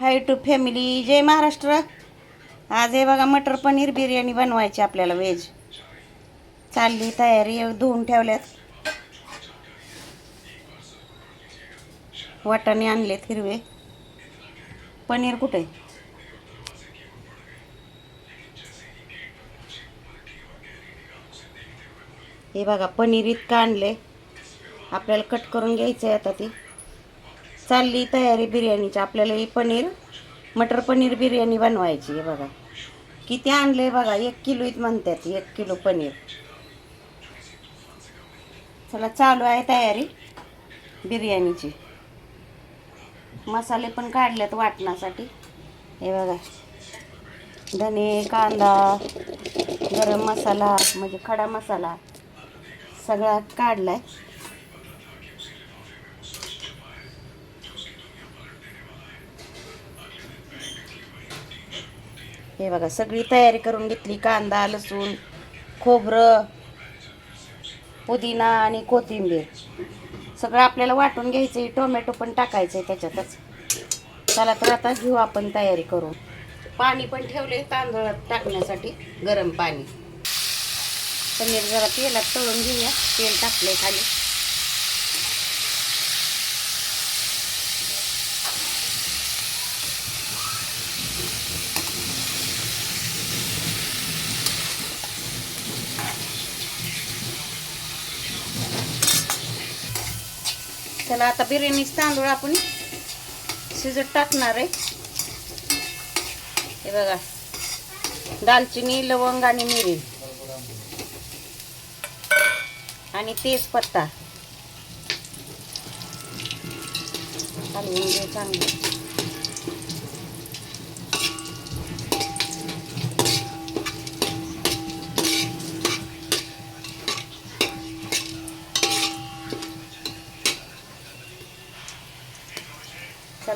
High to family जय महाराष्ट्र. आज हे बघा मटर पनीर बिर्याणी बनवायची आपल्याला व्हेज चालली तयारी धुवून ठेवल्यात. वाटाणे आणलेत हिरवे. पनीर कुठे? हे बघा पनीर इतकं आणले आपल्याला कट करून घ्यायचं आहे आता ती. चालली तयारी बिर्याणीची. आपल्याला ही पनीर मटर पनीर बिर्याणी बनवायची आहे बघा. किती आणले बघा एक किलो इथं म्हणतात एक किलो पनीर. चला चालू आहे तयारी बिर्याणीची. मसाले पण काढलेत वाटण्यासाठी हे बघा. धने कांदा गरम मसाला म्हणजे खडा मसाला सगळा काढला आहे हे बघा सगळी तयारी करून घेतली. कांदा लसूण खोबरं पुदिना आणि कोथिंबीर. सगळं आपल्याला वाटून घ्यायचं आहे टोमॅटो पण टाकायचं आहे त्याच्यातच. चला तर आता घेऊ आपण तयारी करू पाणी पण ठेवले तांदळात टाकण्यासाठी गरम पाणी. पनीर जरा तेलात तळून घेऊया. तेल टाकले खाली. चला आता बिर्याणीच तांदूळ आपण शिजत टाकणार आहे. हे बघा दालचिनी लवंग आणि मिरी. आणि तेजपत्ता. घे चांगलं.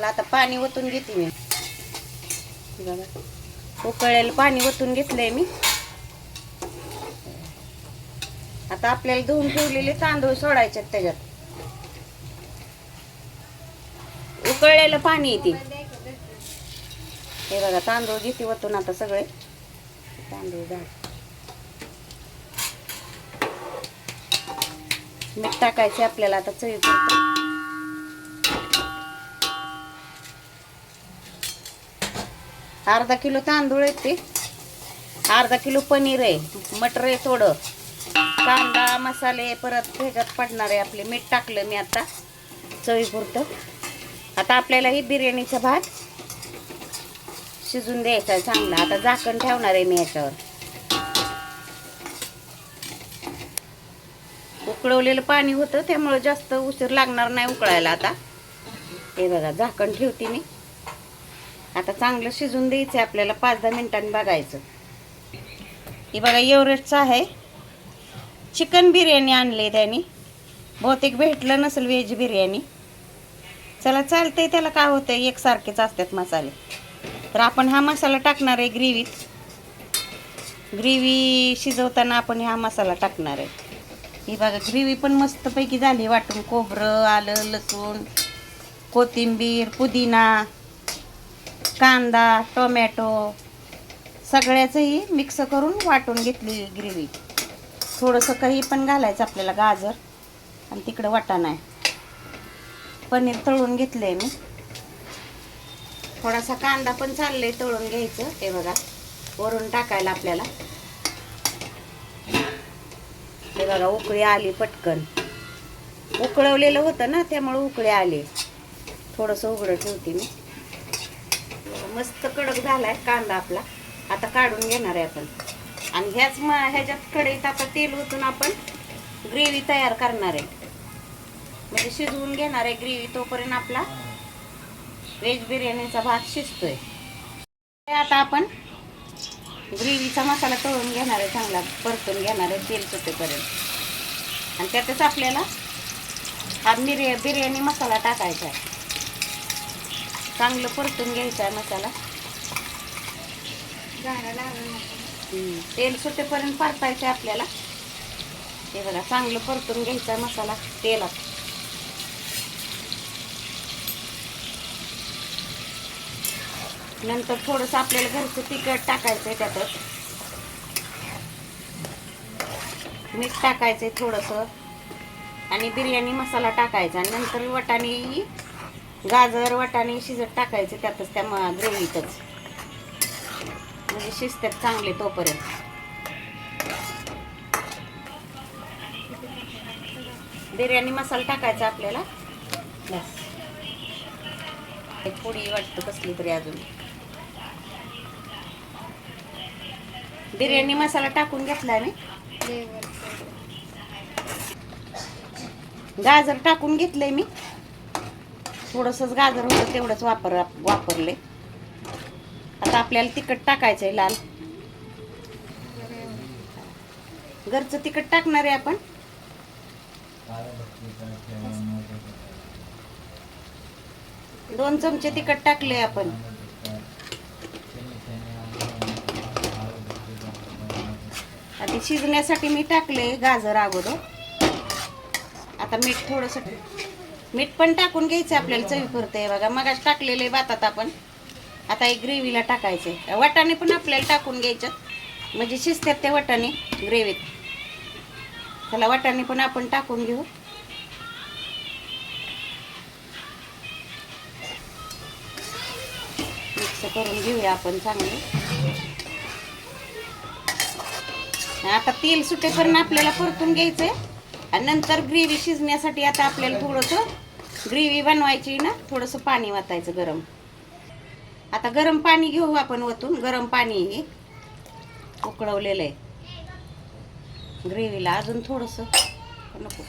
चला आता पाणी ओतून घेते मी. बघा. उकळलेलं पाणी ओतून घेतलंय मी. आता आपल्याला धुवून ठेवलेले तांदूळ सोडायचे त्याच्यात. उकळलेलं पाणी येते. हे बघा तांदूळ घेते वतून आता सगळे. तांदूळ घाल मीठ टाकायचे आपल्याला आता चवी अर्धा किलो तांदूळ आहेत ते. अर्धा किलो पनीर आहे मटर आहे थोडं. कांदा मसाले परत ह्याच्यात पडणार आहे आपले. मीठ टाकलं मी आता चवीपुरतं. आता आपल्याला ही बिर्याणीचा भात शिजून द्यायचा आहे चांगला. आता झाकण ठेवणार आहे मी याच्यावर. उकळवलेलं पाणी होतं त्यामुळं जास्त उशीर लागणार नाही उकळायला आता. हे बघा झाकण ठेवते मी. आता चांगलं शिजून द्यायचं आहे आपल्याला पाच दहा मिनटांनी बघायचं. ही बघा एवरेस्टचं आहे. चिकन बिर्याणी आणली त्यानी. बहुतेक भेटलं नसेल व्हेज बिर्याणी. चला चालतंय त्याला काय होतं एकसारखेच असतात मसाले. तर आपण हा मसाला टाकणार आहे ग्रेव्हीत. ग्रेव्ही शिजवताना आपण हा मसाला टाकणार आहे. ही बघा ग्रेव्ही पण मस्तपैकी झाली वाटून. कोबरं आलं लसूण कोथिंबीर पुदिना. कांदा टोमॅटो सगळ्याचंही मिक्स करून वाटून घेतली ग्रेव्ही थोडंसं काही पण घालायचं आपल्याला गाजर आणि तिकडं वाटाणा आहे. पनीर तळून घेतलं आहे मी. थोडासा कांदा पण चाललंय तळून घ्यायचं हे बघा. वरून टाकायला आपल्याला. हे बघा उकळी आली पटकन. उकळवलेलं होतं ना त्यामुळे उकळी आली. थोडंसं उघडं ठेवते मी. मस्त कडक झालाय कांदा आपला. आता काढून घेणार आहे आपण. आणि ह्याच म ह्याच्यात कढईत आता तेल ओतून आपण ग्रेव्ही तयार करणार आहे. म्हणजे शिजवून घेणार आहे ग्रेव्ही तोपर्यंत आपला व्हेज बिर्याणीचा भात शिजतोय. आता आपण ग्रेव्हीचा मसाला तळून घेणार आहे चांगला परतून घेणार आहे तेल सुटेपर्यंत आणि त्यातच आपल्याला हा मिरे बिर्याणी मसाला टाकायचा आहे. चांगलं परतून घ्यायचा आहे मसाला. तेल सुटेपर्यंत परतायचं आहे आपल्याला. हे बघा चांगलं परतून घ्यायचा आहे मसाला तेलात. नंतर थोडंसं आपल्याला घरचं तिखट टाकायचं आहे त्यातच. मीठ टाकायचं आहे थोडंसं. आणि बिर्याणी मसाला टाकायचा. आणि नंतर वटाणी गाजर वाटाणे शिजत टाकायचे त्यातच त्या ग्रेव्हीतच. म्हणजे शिजतात चांगले तोपर्यंत. बिर्याणी मसाला टाकायचा आपल्याला. बस. पोळी वाटतं कसली तरी अजून. बिर्याणी मसाला टाकून घेतला मी. गाजर टाकून घेतलंय मी. थोडंसंच गाजर होतं तेवढंच वापर वापरले. आता आपल्याला तिखट टाकायचंय लाल. घरचं तिखट टाकणार आहे आपण. दोन चमचे तिखट टाकले आपण. आधी शिजण्यासाठी मी टाकले गाजर अगोदर. आता मीठ थोडंसं मीठ पण टाकून घ्यायचं आपल्याला चवी पुरते. बघा मगाच टाकलेले भातात आपण. आता एक ग्रेव्हीला टाकायचे वाटाणे पण आपल्याला टाकून घ्यायचं. म्हणजे शिजतात ते वाटाणे ग्रेव्हीत. त्याला वाटाणे पण आपण टाकून घेऊ. मिक्स करून घेऊया आपण चांगले. आता तेल सुटेपर्यंत आपल्याला परतून घ्यायचंय. आणि नंतर ग्रेव्ही शिजण्यासाठी आता आपल्याला थोडंसं ग्रेव्ही बनवायची ना थोडंसं पाणी वाचायचं गरम. आता गरम पाणी घेऊ आपण वतून. गरम पाणी हे उकळवलेलं आहे. ग्रेव्हीला अजून थोडंसं नको.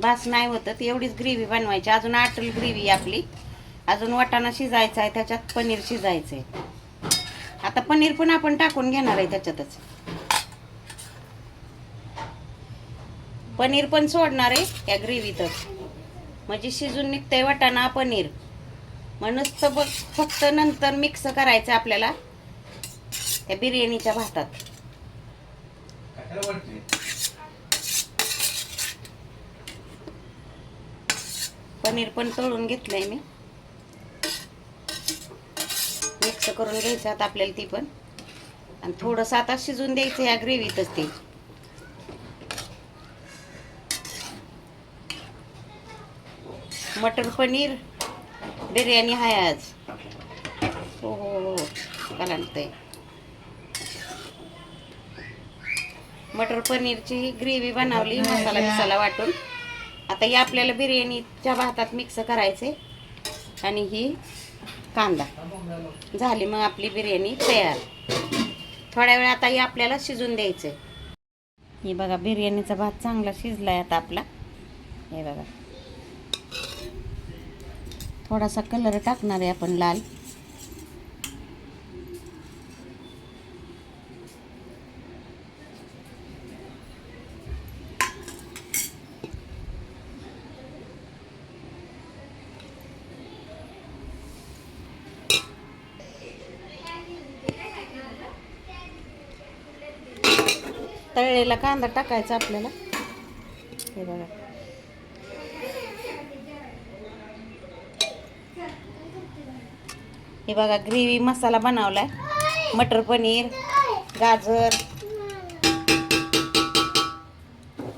भास नाही होतं एवढीच ग्रेव्ही बनवायची. अजून आटल ग्रेव्ही आपली. अजून वाटाणा शिजायचा आहे त्याच्यात पनीर शिजायचं आहे आता पनीर पण आपण टाकून घेणार आहे त्याच्यातच. पनीर पण सोडणार आहे या ग्रेव्हीतच म्हणजे शिजून निघतंय वाटाणा पनीर. मग नुसतं बघ फक्त नंतर मिक्स करायचं आपल्याला त्या बिर्याणीच्या भातात. पनीर पण तळून घेतलंय मी. मिक्स करून घ्यायचं आता आपल्याला ती पण. आणि थोडंसं आता शिजून द्यायचं या ग्रेव्हीतच ते. मटर पनीर बिर्याणी आहे आज. हो हो हो मला ते मटर पनीरची ग्रेव्ही बनवली मसाला मिसाला वाटून. आता ही आपल्याला बिर्याणीच्या भातात मिक्स करायचे आणि ही कांदा. झाली मग आपली बिर्याणी तयार. थोड्या वेळ आता ही आपल्याला शिजून द्यायचं हे बघा बिर्याणीचा भात चांगला शिजलाय आता आपला. हे बघा. थोडासा कलर टाकणार आहे आपण लाल. तळलेला कांदा टाकायचा आपल्याला. हे बघा. हे बघा ग्रेव्ही मसाला बनवलाय. मटर पनीर गाजर.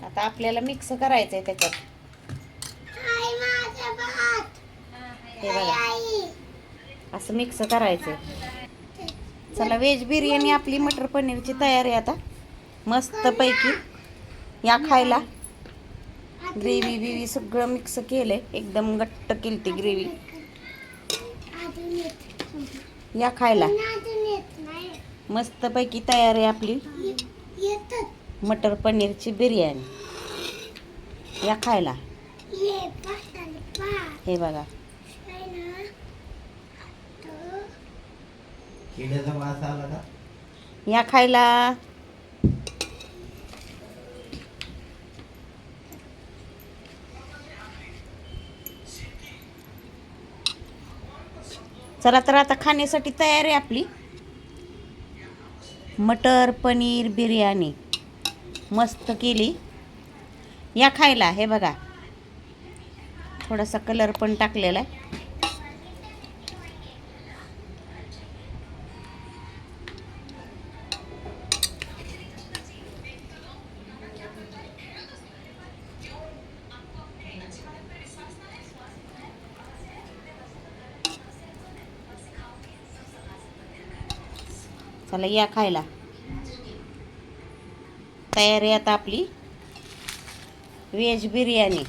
आता आपल्याला मिक्स करायचं आहे त्याच्यात हे बघा. असं मिक्स करायचंय. चला व्हेज बिर्याणी आपली मटर पनीरची तयारी आता. मस्त पैकी. या खायला. ग्रेव्ही बिव्ही सगळं मिक्स केलंय. एकदम घट्ट केली ती ग्रेव्ही या खायला. मस्त पैकी तयार आहे आपली. मटर पनीरची बिर्याणी. या खायला. हे बघा. या खायला. चला तर आता खाण्यासाठी तयार आहे आपली. मटर पनीर बिर्याणी. मस्त केली. या खायला हे बघा. थोडासा कलर पण टाकलेला आहे. चला या खायला. तयारी आता आपली. व्हेज बिर्याणी.